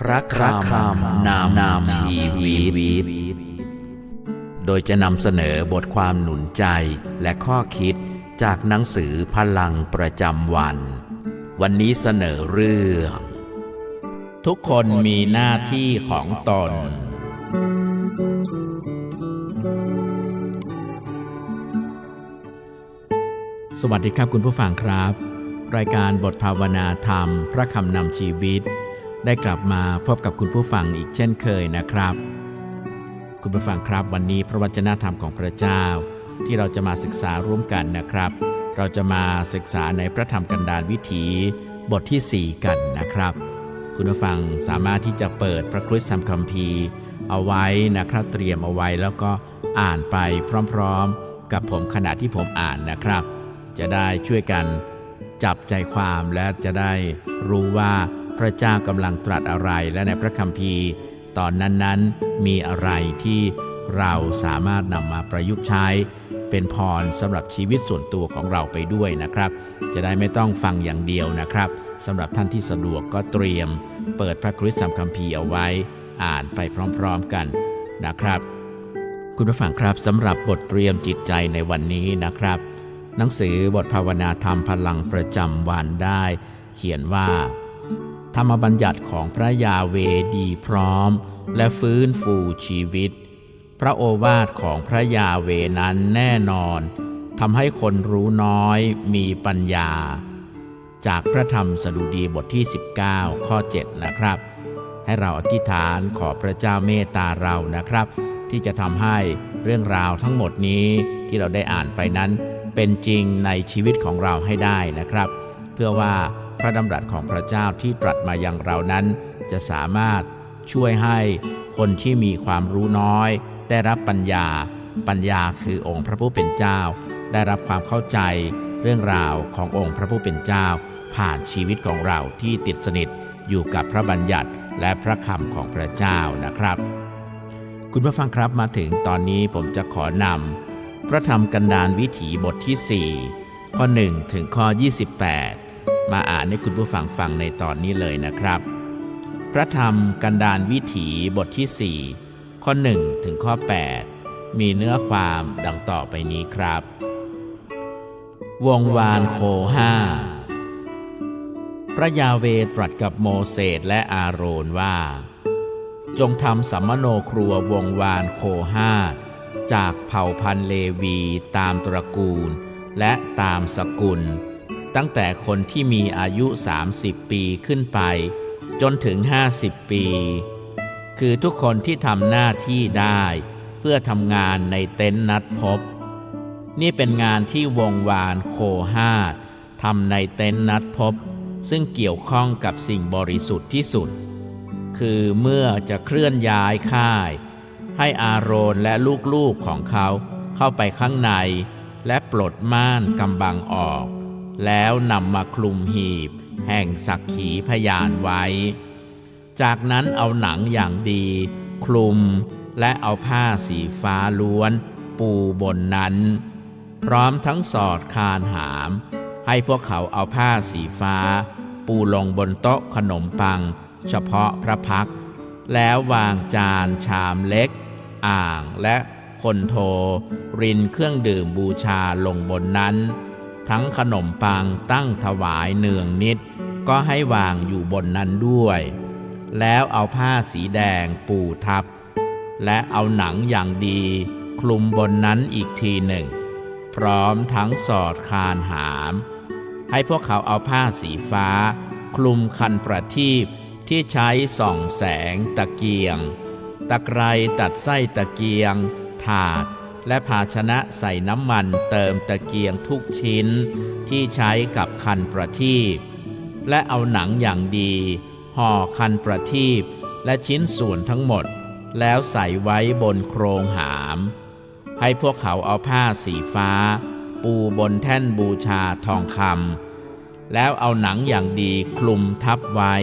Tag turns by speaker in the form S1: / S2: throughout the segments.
S1: พระคำนามนามชีวิต โดยจะนำเสนอบทความหนุนใจและข้อคิดจากหนังสือพลังประจำวัน วันนี้เสนอเรื่อง ทุกคนมีหน้าที่ของตน สวัสดีครับคุณผู้ฟังครับ รายการบทภาวนาธรรม พระคำนำชีวิต ได้กลับมาพบกับคุณผู้ฟังอีกเช่นเคยนะครับ คุณผู้ฟังครับวันนี้พระวจนะธรรมของพระเจ้า ที่เราจะมาศึกษาร่วมกันนะครับ เราจะมาศึกษาในพระธรรมกันดารวิถีบทที่ 4 กันนะครับ คุณผู้ฟังสามารถที่จะเปิดพระคริสตธรรมคัมภีร์ เอาไว้นะครับเตรียมเอาไว้แล้วก็อ่านไปพร้อมๆ กับผมขณะที่ผมอ่านนะครับ จะได้ช่วยกันจับใจความและจะได้รู้ว่า พระเจ้ากำลังตรัสอะไรและในพระคัมภีร์ ตอนนั้นๆมีอะไรที่เราสามารถนำมาประยุกต์ใช้ เป็นพรสำหรับชีวิตส่วนตัวของเราไปด้วยนะครับ จะได้ไม่ต้องฟังอย่างเดียวนะครับสำหรับท่านที่สะดวกก็เตรียม เปิดพระคริสตธรรมคัมภีร์เอาไว้ อ่านไปพร้อมๆกันนะครับ คุณผู้ฟังครับสำหรับบทเตรียมจิตใจในวันนี้นะครับ หนังสือบทภาวนาธรรมพลังประจำวันได้ เขียนว่า ธรรมบัญญัติของพระยาเวดีพร้อม และฟื้นฟูชีวิต พระโอวาทของพระยาเวนั้นแน่นอนทำให้คนรู้น้อยมีปัญญา จากพระธรรมสดุดีบทที่ 19 ข้อ 7 นะครับ ให้เราอธิษฐานขอพระเจ้าเมตตาเรานะครับ ที่จะทำให้เรื่องราวทั้งหมดนี้ที่เราได้อ่านไปนั้น เป็นจริงในชีวิตของเราให้ได้นะครับ เพื่อว่า พระดำรัสของพระเจ้าที่ตรัสมายังเรานั้น จะสามารถช่วยให้คนที่มีความรู้น้อย ได้รับปัญญา ปัญญาคือองค์พระผู้เป็นเจ้า ได้รับความเข้าใจเรื่องราวขององค์พระผู้เป็นเจ้า ผ่านชีวิตของเราที่ติดสนิทอยู่กับพระบัญญัติและพระคำของพระเจ้านะครับ คุณผู้ฟังครับมาถึงตอนนี้ผมจะขอนำพระธรรมกันดารวิถีบทที่ 4 ข้อ 1 ถึงข้อ 28 มาอ่านให้คุณผู้ฟังฟังในตอนนี้เลยนะครับ พระธรรมกันดารวิถีบทที่ 4 ข้อ 1 ถึงข้อ 8 มีเนื้อความดังต่อไปนี้ครับ วงวานโคห้าพระยาเวตรัสกับโมเสสและอาโรนว่า จงทำสัมมโนครัววงวานโคห้าจากเผ่าพันเลวีตามตระกูลและตามสกุล ตั้งแต่คนที่มีอายุ 30 ปีขึ้นไป จนถึง 50 ปี คือทุกคนที่ทำหน้าที่ได้ เพื่อทำงานในเต็นท์นัดพบ นี่เป็นงานที่วงวานโคห้าทำในเต็นท์นัดพบ ซึ่งเกี่ยวข้องกับสิ่งบริสุทธิ์ที่สุด คือเมื่อจะเคลื่อนย้ายค่าย ให้อาโรนและลูกๆของเขาเข้าไปข้างใน และปลดม่านกำบังออก แล้วนำมาคลุมหีบ แห่งสักขีพยานไว้ จากนั้นเอาหนังอย่างดี คลุมและเอาผ้าสีฟ้าล้วน ปูบนนั้น พร้อมทั้งสอดคานหาม ให้พวกเขาเอาผ้าสีฟ้า ปูลงบนโต๊ะขนมปัง เฉพาะพระพัก แล้ววางจานชามเล็ก อ่างและคนโท รินเครื่องดื่มบูชาลงบนนั้น ทั้งขนมปังตั้งถวายเนืองนิด ก็ให้วางอยู่บนนั้นด้วย แล้วเอาผ้าสีแดงปูทับ และเอาหนังอย่างดีคลุมบนนั้นอีกทีหนึ่ง พร้อมทั้งสอดคานหาม ให้พวกเขาเอาผ้าสีฟ้า คลุมคันประทีปที่ใช้ส่องแสงตะเกียง ตะไคร้ตัดไส้ตะเกียง ถาด และภาชนะใส่น้ำมันเติมตะเกียงทุกชิ้น ที่ใช้กับคันประทีปและเอาหนังอย่างดี ห่อคันประทีปและชิ้นส่วนทั้งหมด แล้วใส่ไว้บนโครงหาม ให้พวกเขาเอาผ้าสีฟ้า ปูบนแท่นบูชาทองคำแล้วเอาหนังอย่างดีคลุมทับไว้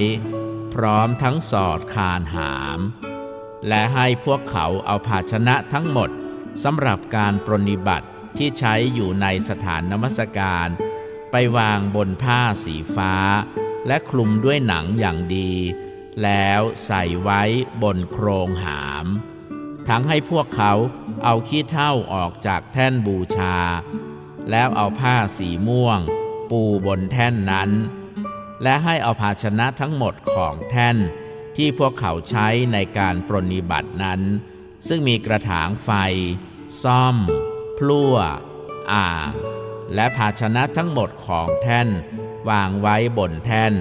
S1: พร้อมทั้งสอดคานหาม และให้พวกเขาเอาภาชนะทั้งหมด สำหรับการปรนิบัติที่ใช้อยู่ในสถานนมัสการ ไปวางบนผ้าสีฟ้า และคลุมด้วยหนังอย่างดี แล้วใส่ไว้บนโครงหาม ทั้งให้พวกเขาเอาขี้เท่าออกจากแท่นบูชา แล้วเอาผ้าสีม่วง ปูบนแท่นนั้น และให้เอาภาชนะทั้งหมดของแท่นที่พวกเขาใช้ในการปรนิบัตินั้น ซึ่งมีกระถางไฟ ซ่อม พลั่ว อ่าง และภาชนะทั้งหมดของแท่น วางไว้บนแท่น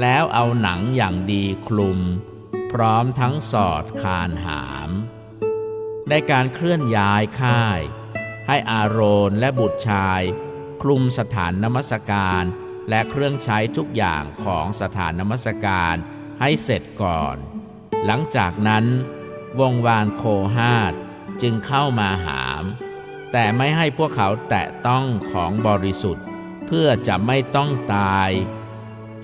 S1: แล้วเอาหนังอย่างดีคลุม พร้อมทั้งสอดคานหาม ในการเคลื่อนย้ายค่าย ให้อาโรนและบุตรชาย คลุมสถานนมัสการและเครื่องใช้ทุกอย่างของสถานนมัสการให้เสร็จก่อน หลังจากนั้น วงวานโคหาดจึงเข้ามาหาม แต่ไม่ให้พวกเขาแตะต้องของบริสุทธิ์ เพื่อจะไม่ต้องตาย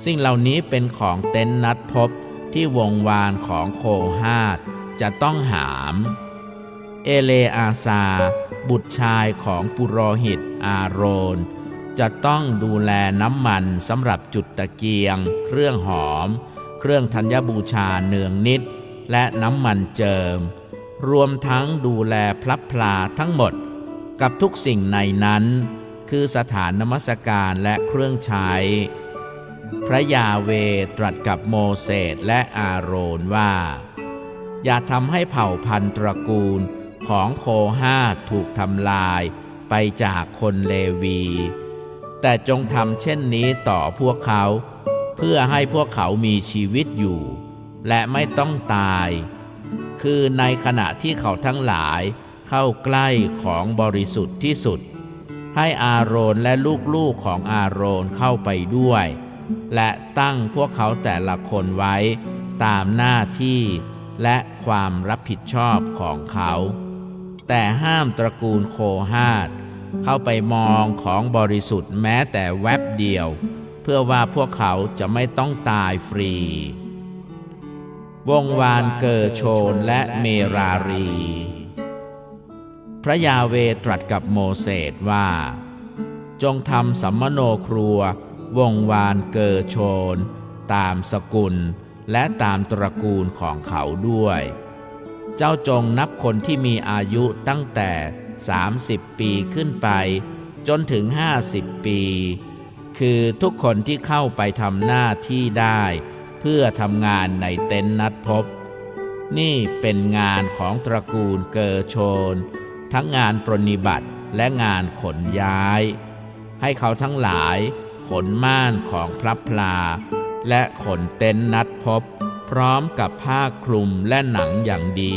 S1: สิ่งเหล่านี้เป็นของเต็นนัดพบที่วงวานของโคหาดจะต้องหาม เอเลอาซา บุตรชายของปุโรหิตอาโรน จะต้องดูแลน้ำมันสำหรับจุดตะเกียง เครื่องหอม เครื่องธัญบูชาเนืองนิด และน้ำมันเจิม รวมทั้งดูแลพลับพลาทั้งหมด กับทุกสิ่งในนั้น คือสถานนมัสการและเครื่องใช้ พระยาเวตรัสกับโมเสสและอาโรนว่า อย่าทำให้เผ่าพันธุ์ตระกูลของโคหาถูกทำลายไปจากคนเลวี แต่จงทำเช่นนี้ต่อพวกเขา เพื่อให้พวกเขามีชีวิตอยู่ และไม่ต้องตาย คือในขณะที่เขาทั้งหลายเข้าใกล้ของบริสุทธิ์ที่สุด ให้อาโรนและลูกๆของอาโรนเข้าไปด้วย และตั้งพวกเขาแต่ละคนไว้ตามหน้าที่และความรับผิดชอบของเขา แต่ห้ามตระกูลโคหาดเข้าไปมองของบริสุทธิ์แม้แต่แวบเดียว เพื่อว่าพวกเขาจะไม่ต้องตายฟรี วงวานเกอโชนและเมรารี พระยาเวตรัสกับโมเสสว่า จงทำสัมมโนครัว วงวานเกอโชน ตามสกุลและตามตระกูลของเขาด้วย เจ้าจงนับคนที่มีอายุตั้งแต่ 30 ปีขึ้นไป จนถึง 50 ปี คือทุกคนที่เข้าไปทำหน้าที่ได้ เพื่อทำงานในเต็นท์นัดพบ นี่เป็นงานของตระกูลเกอโชน ทั้งงานปรนนิบัติและงานขนย้าย ให้เขาทั้งหลายขนม่านของพระพลา และขนเต็นท์นัดพบ พร้อมกับผ้าคลุมและหนังอย่างดี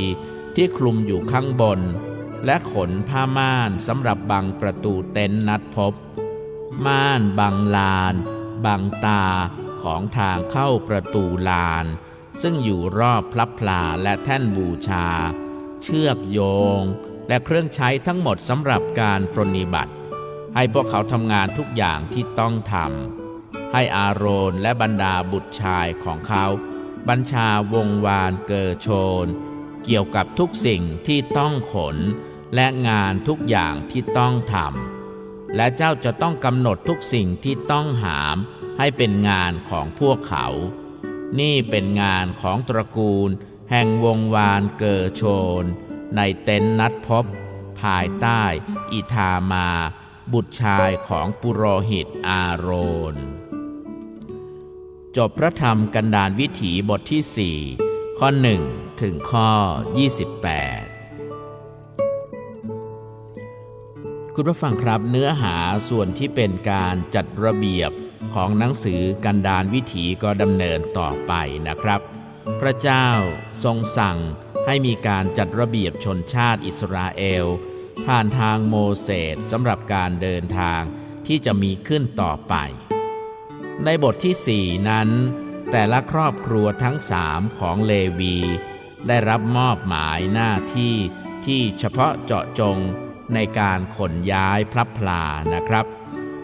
S1: ที่คลุมอยู่ข้างบน และขนผ้าม่านสำหรับบังประตูเต็นท์นัดพบ ม่านบังลาน บังตา ของทางเข้าประตูลาน ซึ่งอยู่รอบพลับพลาและแท่นบูชา เชือกโยง และเครื่องใช้ทั้งหมดสำหรับการปรนนิบัติ ให้พวกเขาทำงานทุกอย่างที่ต้องทำให้อาโรนและบรรดาบุตรชายของเขาบัญชาวงวานเกอโชน เกี่ยวกับทุกสิ่งที่ต้องขน และงานทุกอย่างที่ต้องทำและเจ้าจะต้องกำหนดทุกสิ่งที่ต้องหาม ให้เป็นงานของพวกเขา นี่เป็นงานของตระกูล แห่งวงวานเกอโชน ในเต็นท์นัดพบ ภายใต้ อิธามา บุตรชายของปุโรหิตอาโรน จบพระธรรมกันดารวิถีบทที่ 4 ข้อ 1 ถึงข้อ 28คุณผู้ฟังครับเนื้อหาส่วนที่เป็นการจัดระเบียบ ของหนังสือกันดารวิถีก็ดำเนินต่อไปนะครับ พระเจ้าทรงสั่งให้มีการจัดระเบียบชนชาติอิสราเอล ผ่านทางโมเสสสำหรับการเดินทางที่จะมีขึ้นต่อไป ในบทที่สี่นั้น แต่ละครอบครัวทั้งสามของเลวี ได้รับมอบหมายหน้าที่ที่เฉพาะเจาะจงในการขนย้ายพลับพลานะครับ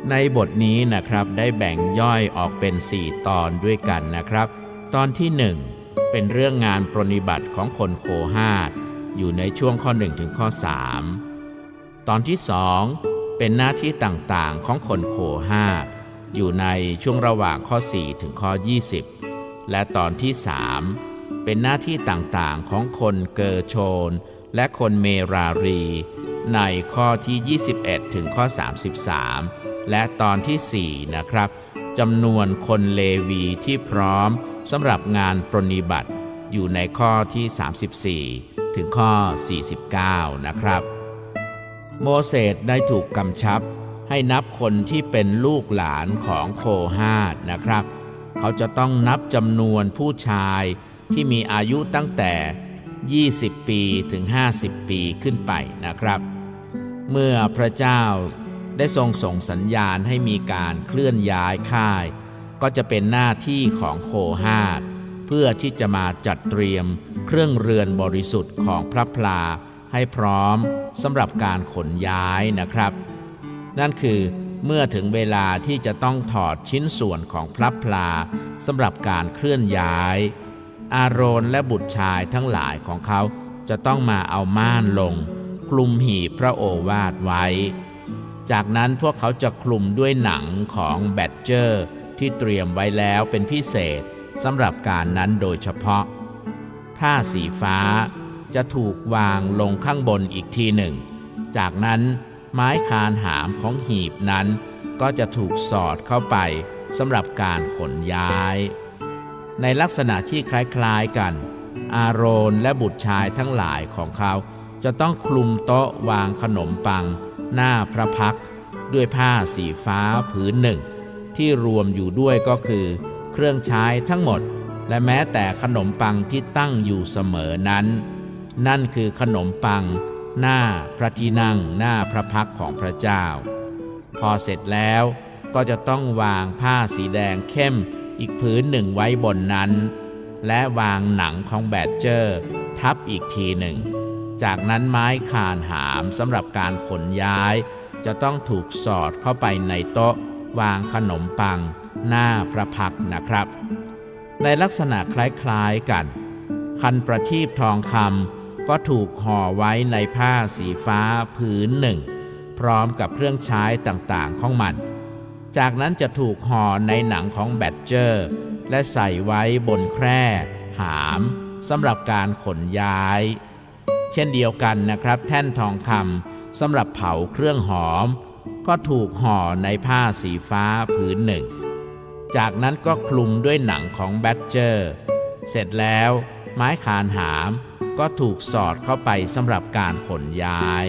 S1: ในบทนี้นะครับได้แบ่งย่อยออกเป็น 4 ตอนด้วยกันนะครับ ตอนที่ 1 เป็นเรื่องงานปรนิบัติของคนโคหาดอยู่ในช่วงข้อ1ถึงข้อ 3 ตอนที่ 2 เป็นหน้าที่ต่างๆของคนโคหาดอยู่ในช่วงระหว่างข้อ 4 ถึงข้อ 20 และตอนที่ 3 เป็นหน้าที่ต่างๆของคนเกอโชน และคนเมรารี ในข้อที่ 21 ถึงข้อ 33 และตอนที่ 4 นะครับจำนวนคนเลวีที่พร้อมสำหรับงานปรนิบัติอยู่ในข้อที่ 34 ถึงข้อ 49 นะครับ โมเสสได้ถูกกำชับให้นับคนที่เป็นลูกหลานของโคฮาดนะครับ เขาจะต้องนับจำนวนผู้ชายที่มีอายุตั้งแต่ 20 ปีถึง 50 ปีขึ้นไปนะครับ เมื่อพระเจ้า ได้ทรงส่งสัญญาณให้มีการเคลื่อนย้ายค่าย ก็จะเป็นหน้าที่ของโคฮาดเพื่อที่จะมาจัดเตรียมเครื่องเรือนบริสุทธิ์ของพระพลาให้พร้อมสำหรับการขนย้ายนะครับ นั่นคือเมื่อถึงเวลาที่จะต้องถอดชิ้นส่วนของพระพลาสำหรับการเคลื่อนย้าย อาโรนและบุตรชายทั้งหลายของเขาจะต้องมาเอาม่านลง คลุมหีบพระโอวาทไว้ จากนั้นพวกเขาจะคลุมด้วยหนังของแบดเจอร์ที่เตรียมไว้แล้วเป็นพิเศษสำหรับการนั้นโดยเฉพาะ ผ้าสีฟ้าจะถูกวางลงข้างบนอีกทีหนึ่ง จากนั้นไม้คานหามของหีบนั้น ก็จะถูกสอดเข้าไปสำหรับการขนย้าย ในลักษณะที่คล้ายๆกัน อาโรนและบุตรชายทั้งหลายของเขา จะต้องคลุมโต๊ะวางขนมปัง หน้าพระพักด้วยผ้าสีฟ้าผืนหนึ่ง ที่รวมอยู่ด้วยก็คือ เครื่องใช้ทั้งหมด และแม้แต่ขนมปังที่ตั้งอยู่เสมอนั้น นั่นคือขนมปัง หน้าพระที่นั่งหน้าพระพักของพระเจ้า พอเสร็จแล้วก็จะต้องวางผ้าสีแดงเข้มอีกผืนหนึ่งไว้บนนั้น และวางหนังของแบดเจอร์ ทับอีกทีหนึ่ง จากนั้นไม้คานหามสำหรับการขนย้าย จะต้องถูกสอดเข้าไปในโต๊ะ วางขนมปัง หน้าพระพักนะครับ ในลักษณะคล้ายๆกัน คันประทีปทองคำก็ถูกห่อไว้ในผ้าสีฟ้าผืนหนึ่ง พร้อมกับเครื่องใช้ต่างๆของมัน จากนั้นจะถูกห่อในหนังของแบดเจอร์ และใส่ไว้บนแคร่ หามสำหรับการขนย้าย เช่นเดียวกันนะครับ แท่นทองคำสำหรับเผาเครื่องหอม ก็ถูกห่อในผ้าสีฟ้าผืนหนึ่ง จากนั้นก็คลุมด้วยหนังของแบดเจอร์ เสร็จแล้วไม้คานหามก็ถูกสอดเข้าไปสำหรับการขนย้าย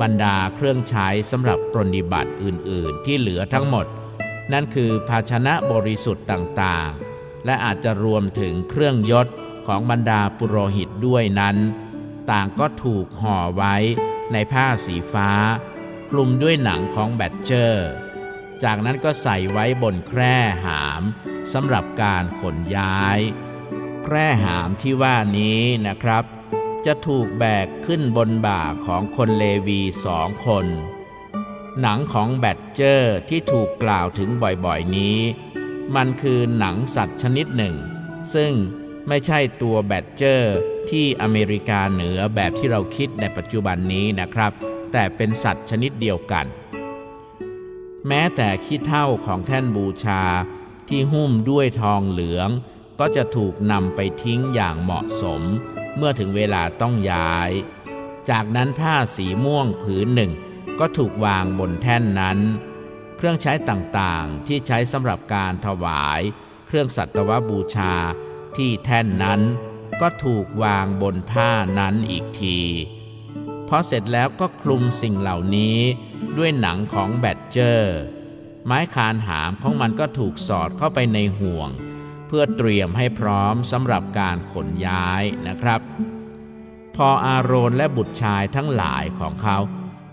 S1: บรรดาเครื่องใช้สำหรับปรนนิบัติอื่น ๆ ที่เหลือทั้งหมด นั่นคือภาชนะบริสุทธิ์ต่าง ๆ และอาจจะรวมถึงเครื่องยศของบรรดาปุโรหิตด้วยนั้น ต่างก็ถูกห่อไว้ในผ้าสีฟ้า คลุมด้วยหนังของแบดเจอร์ จากนั้นก็ใส่ไว้บนแคร่หามสำหรับการขนย้าย แคร่หามที่ว่านี้นะครับ จะถูกแบกขึ้นบนบ่าของคนเลวีสองคน หนังของแบดเจอร์ที่ถูกกล่าวถึงบ่อยๆนี้ มันคือหนังสัตว์ชนิดหนึ่ง ซึ่ง ไม่ใช่ตัวแบดเจอร์ที่อเมริกาเหนือแบบที่เราคิดในปัจจุบันนี้นะครับ แต่เป็นสัตว์ชนิดเดียวกัน แม้แต่ขี้เท่าของแท่นบูชาที่หุ้มด้วยทองเหลือง ก็จะถูกนำไปทิ้งอย่างเหมาะสม เมื่อถึงเวลาต้องย้าย จากนั้นผ้าสีม่วงผืนหนึ่ง ก็ถูกวางบนแท่นนั้น เครื่องใช้ต่างๆที่ใช้สำหรับการถวาย เครื่องสัตวบูชา ที่แท่นนั้นก็ถูกวางบนผ้านั้นอีกทีพอเสร็จแล้วก็คลุมสิ่งเหล่านี้ด้วยหนังของแบดเจอร์ ไม้คานหามของมันก็ถูกสอดเข้าไปในห่วง เพื่อเตรียมให้พร้อมสำหรับการขนย้ายนะครับ พออาโรนและบุตรชายทั้งหลายของเขา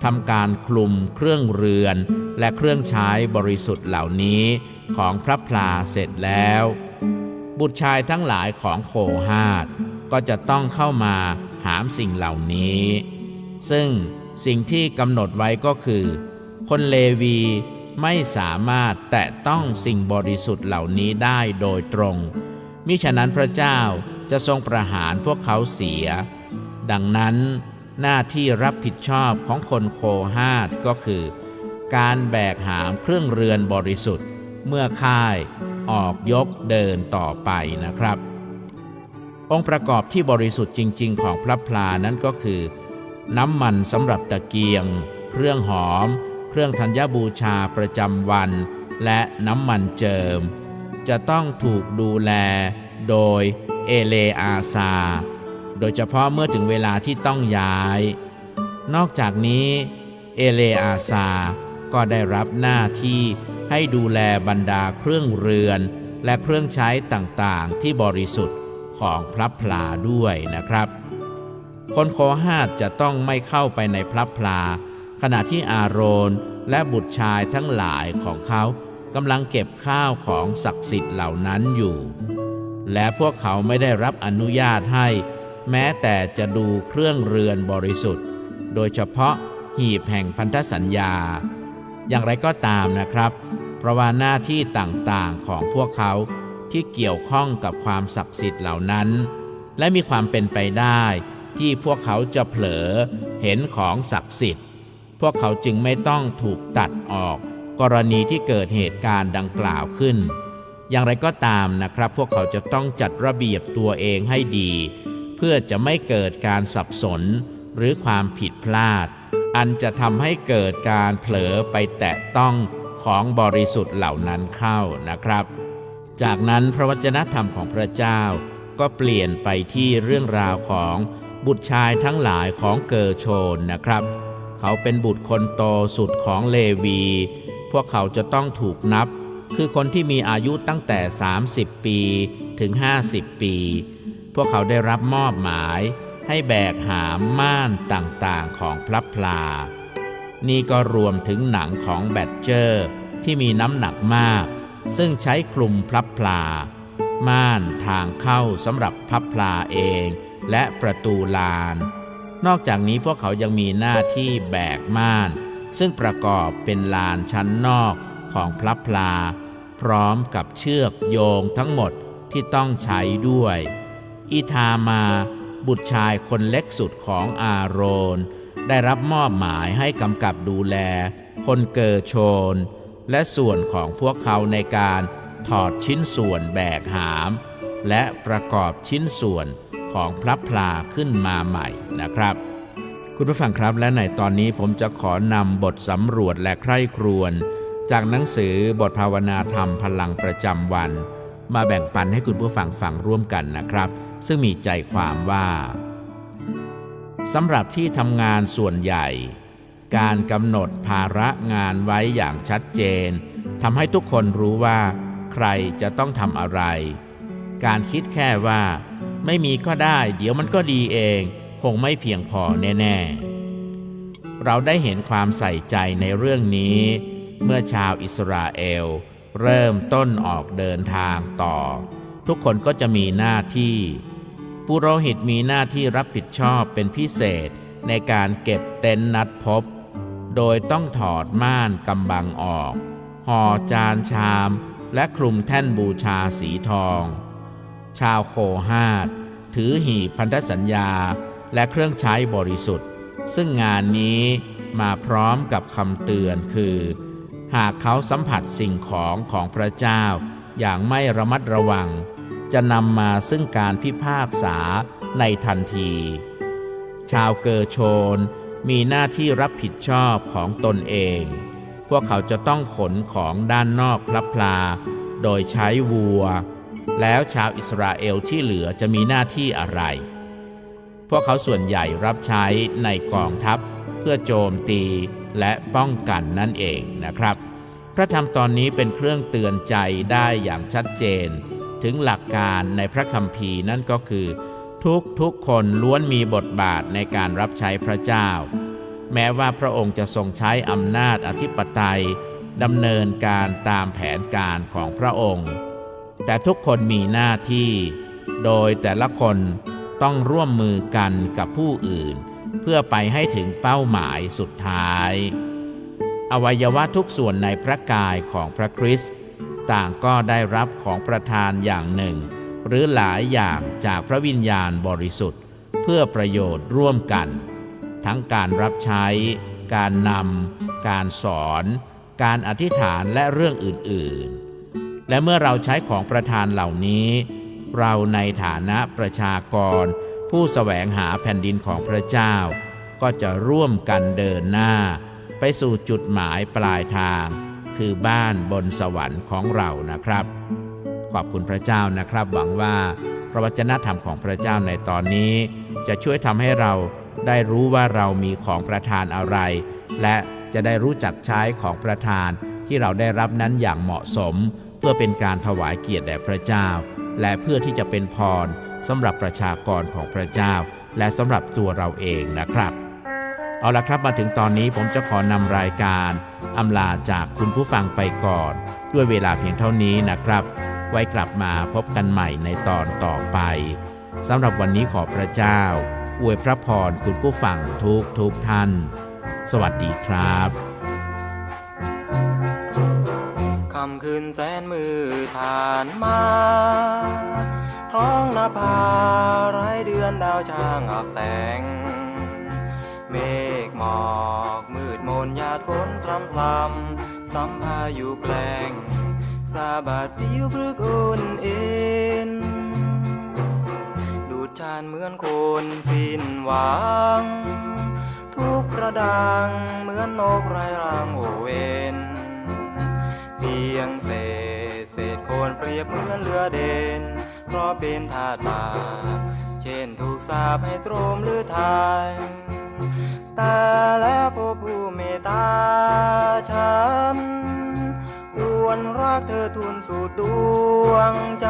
S1: ทำการคลุมเครื่องเรือนและเครื่องใช้บริสุทธิ์เหล่านี้ของพระพลาเสร็จแล้ว บุตรชายทั้งหลายของโคหาดก็จะต้องเข้ามาหามสิ่งเหล่านี้ ซึ่งสิ่งที่กำหนดไว้ก็คือ คนเลวีไม่สามารถแตะต้องสิ่งบริสุทธิ์เหล่านี้ได้โดยตรง มิฉะนั้นพระเจ้าจะทรงประหารพวกเขาเสีย ดังนั้นหน้าที่รับผิดชอบของคนโคฮาดก็คือ การแบกหามเครื่องเรือนบริสุทธิ์ เมื่อค่าย ออกยกเดินต่อไปนะครับ องค์ประกอบที่บริสุทธิ์จริง ๆ ของพระพลานั้นก็คือ น้ำมันสำหรับตะเกียง เครื่องหอม เครื่องธัญบูชาประจำวัน และน้ำมันเจิม จะต้องถูกดูแลโดยเอเลอาซา โดยเฉพาะเมื่อถึงเวลาที่ต้องย้าย นอกจากนี้เอเลอาซาก็ได้รับหน้าที่ ให้ดูแลบรรดาเครื่องเรือน และเครื่องใช้ต่างๆ ที่บริสุทธิ์ของพระพลาด้วยนะครับ คนโคฮาดจะต้องไม่เข้าไปในพระพลา ขณะที่อาโรนและบุตรชายทั้งหลายของเขากำลังเก็บข้าวของศักดิ์สิทธิ์เหล่านั้นอยู่ และพวกเขาไม่ได้รับอนุญาตให้ แม้แต่จะดูเครื่องเรือนบริสุทธิ์ โดยเฉพาะหีบแห่งพันธสัญญา อย่างไรก็ตามนะครับ เพราะว่าหน้าที่ต่างๆของพวกเขาที่เกี่ยวข้องกับความศักดิ์สิทธิ์เหล่านั้น และมีความเป็นไปได้ที่พวกเขาจะเผลอเห็นของศักดิ์สิทธิ์ พวกเขาจึงไม่ต้องถูกตัดออก กรณีที่เกิดเหตุการณ์ดังกล่าวขึ้น อย่างไรก็ตามนะครับ พวกเขาจะต้องจัดระเบียบตัวเองให้ดี เพื่อจะไม่เกิดการสับสนหรือความผิดพลาด อันจะทำให้เกิดการเผลอไปแตะต้อง ของบริสุทธิ์เหล่านั้นเข้านะครับ จากนั้นพระวจนะธรรมของพระเจ้าก็เปลี่ยนไปที่เรื่องราวของบุตรชายทั้งหลายของเกอร์โชนนะครับ เขาเป็นบุตรคนโตสุดของเลวี พวกเขาจะต้องถูกนับ คือคนที่มีอายุตั้งแต่ 30 ปีถึง 50 ปี พวกเขาได้รับมอบหมายให้แบกหามม่านต่างๆของพระพลา นี่ก็รวมถึงหนังของแบดเจอร์ ที่มีน้ำหนักมาก ซึ่งใช้คลุมพลับพลา ม่านทางเข้าสำหรับพลับพลาเอง และประตูลาน นอกจากนี้พวกเขายังมีหน้าที่แบกม่าน ซึ่งประกอบเป็นลานชั้นนอกของพลับพลา พร้อมกับเชือกโยงทั้งหมดที่ต้องใช้ด้วย อิทามา บุตรชายคนเล็กสุดของอาโรน ได้รับมอบหมายให้กำกับดูแล คนเกอโชน และส่วนของพวกเขาในการถอดชิ้นส่วนแบกหาม และประกอบชิ้นส่วนของพระพลาขึ้นมาใหม่นะครับ คุณผู้ฟังครับและในตอนนี้ผมจะขอนำบทสำรวจและใคร่ครวญจากหนังสือบทภาวนาธรรมพลังประจำวัน มาแบ่งปันให้คุณผู้ฟังฟังร่วมกันนะครับ ซึ่งมีใจความว่า สำหรับที่ทำงานส่วนใหญ่ การกำหนดภาระงานไว้อย่างชัดเจนทำให้ทุกคนรู้ว่า ใครจะต้องทำอะไร การคิดแค่ว่า ไม่มีก็ได้ เดี๋ยวมันก็ดีเอง คงไม่เพียงพอแน่ๆ เราได้เห็นความใส่ใจในเรื่องนี้ เมื่อชาวอิสราเอล เริ่มต้นออกเดินทางต่อ ทุกคนก็จะมีหน้าที่ ปุโรหิตมีหน้าที่รับผิดชอบเป็นพิเศษในการเก็บเต็นท์นัดพบ โดยต้องถอดม่านกำบังออก ห่อจานชาม และคลุมแท่นบูชาสีทอง ชาวโคฮาดถือหีบพันธสัญญาและเครื่องใช้บริสุทธิ์ ซึ่งงานนี้มาพร้อมกับคำเตือนคือ หากเขาสัมผัสสิ่งของของพระเจ้าอย่างไม่ระมัดระวัง จะนำมาซึ่งการพิพากษาในทันที ชาวเกอร์โชนมีหน้าที่รับผิดชอบของตนเอง พวกเขาจะต้องขนของด้านนอกพระพลา โดยใช้วัว แล้วชาวอิสราเอลที่เหลือจะมีหน้าที่อะไร พวกเขาส่วนใหญ่รับใช้ในกองทัพเพื่อโจมตีและป้องกันนั่นเองนะครับ พระธรรมตอนนี้เป็นเครื่องเตือนใจได้อย่างชัดเจน ถึงหลักการในพระคัมภีร์นั่นก็คือ ทุกทุกคนล้วนมีบทบาทในการรับใช้พระเจ้า แม้ว่าพระองค์จะทรงใช้อำนาจอธิปไตยดำเนินการตามแผนการของพระองค์ แต่ทุกคนมีหน้าที่ โดยแต่ละคนต้องร่วมมือกันกับผู้อื่น เพื่อไปให้ถึงเป้าหมายสุดท้าย อวัยวะทุกส่วนในพระกายของพระคริสต์ ต่างก็ได้รับของประทานอย่างหนึ่ง หรือหลายอย่างจากพระวิญญาณบริสุทธิ์ เพื่อประโยชน์ร่วมกัน ทั้งการรับใช้ การนำ การสอน การอธิษฐานและเรื่องอื่นๆ และเมื่อเราใช้ของประทานเหล่านี้ เราในฐานะประชากร ผู้แสวงหาแผ่นดินของพระเจ้า ก็จะร่วมกันเดินหน้า ไปสู่จุดหมายปลายทาง คือบ้านบนสวรรค์ของเรานะครับ ขอบคุณพระเจ้านะครับ หวังว่าพระวจนะธรรมของพระเจ้าในตอนนี้ จะช่วยทำให้เราได้รู้ว่าเรามีของประทานอะไร และจะได้รู้จักใช้ของประทานที่เราได้รับนั้นอย่างเหมาะสม เพื่อเป็นการถวายเกียรติแด่พระเจ้า และเพื่อที่จะเป็นพรสำหรับประชากรของพระเจ้า และสำหรับตัวเราเองนะครับ เอาละครับมาถึงตอนนี้ผมจะขอนำรายการอำลาจากคุณผู้ฟังไปก่อน ด้วยเวลาเพียงเท่านี้นะครับ ไว้กลับมาพบกันใหม่ในตอนต่อไปสำหรับวันนี้ขอพระเจ้า อวยพระพรคุณผู้ฟังทุกทุกท่าน สวัสดีครับ
S2: คำคืนแสนมือผ่านมาท้องนภาไรเดือนดาวช่างอับแสง เมฆหมอกมืดมนหยาดฝนพรำพรำสัมพายุแกลงสาบาดผิวพรึกอุ่นเอ็นดูดชานเหมือนคนสิ้นหวัง ทุกกระดังเหมือนนกไร้รางโอเวนเพียงเศษเศษโคนเปรียบเหมือนเรือเด่นเพราะเป็นทาตบาเช่นถูกสาปให้ตรมหรือทาย แต่แล้วพระผู้เมตตาฉันควรรักเธอทุนสุดดวงใจ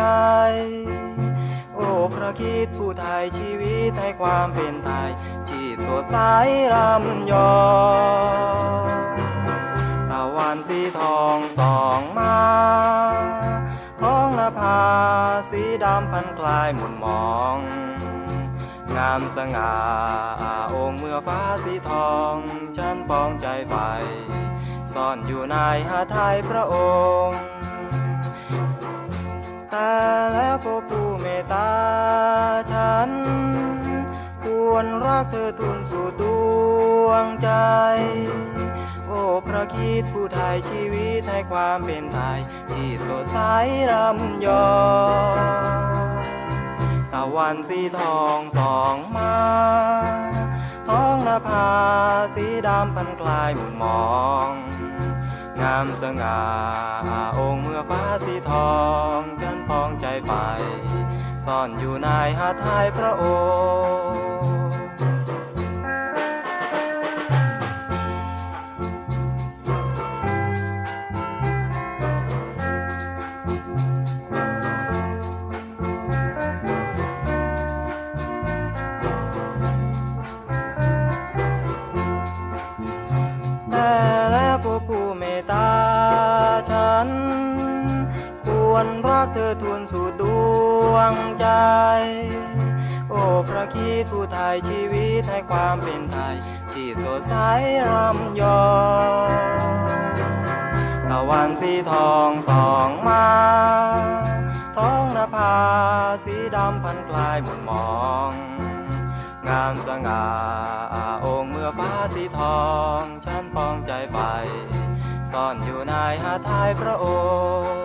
S2: โอ้พระคิดผู้ไทยชีวิตให้ความเป็นไทยชีพสดใสรำยอตะวันสีทองส่องมาท้องนภาสีดำพันคลายหมุนมอง งามสง่าองค์เมื่อฟ้าสีทอง ฉันปองใจใฝ่ซ่อนอยู่ในหาไทยพระองค์แต่แล้วพระผู้เมตตาฉัน ควรรักเธอทุนสุดดวงใจ โอ้พระคิดผู้ไทยชีวิตให้ความเป็นไทย ที่สดใสรำยอง ตะวันสีทองส่องมาท้องนภาสีดำพันกลายหมุนมอง งามสง่าองค์เมื่อฟ้าสีทองกันพองใจใฝ่ซ่อนอยู่ในหาไทยพระองค์ เธอทุนสุดดวงใจ โอ้พระคิดผู้ไทยชีวิตให้ความเป็นไทย ที่สดใสรำยอตะวันสีทองส่องมาท้องนภาสีดำพันคลายหมุนมอง งามสง่าองค์เมื่อฟ้าสีทองฉันปองใจใฝ่ซ่อนอยู่ในหาไทยพระองค์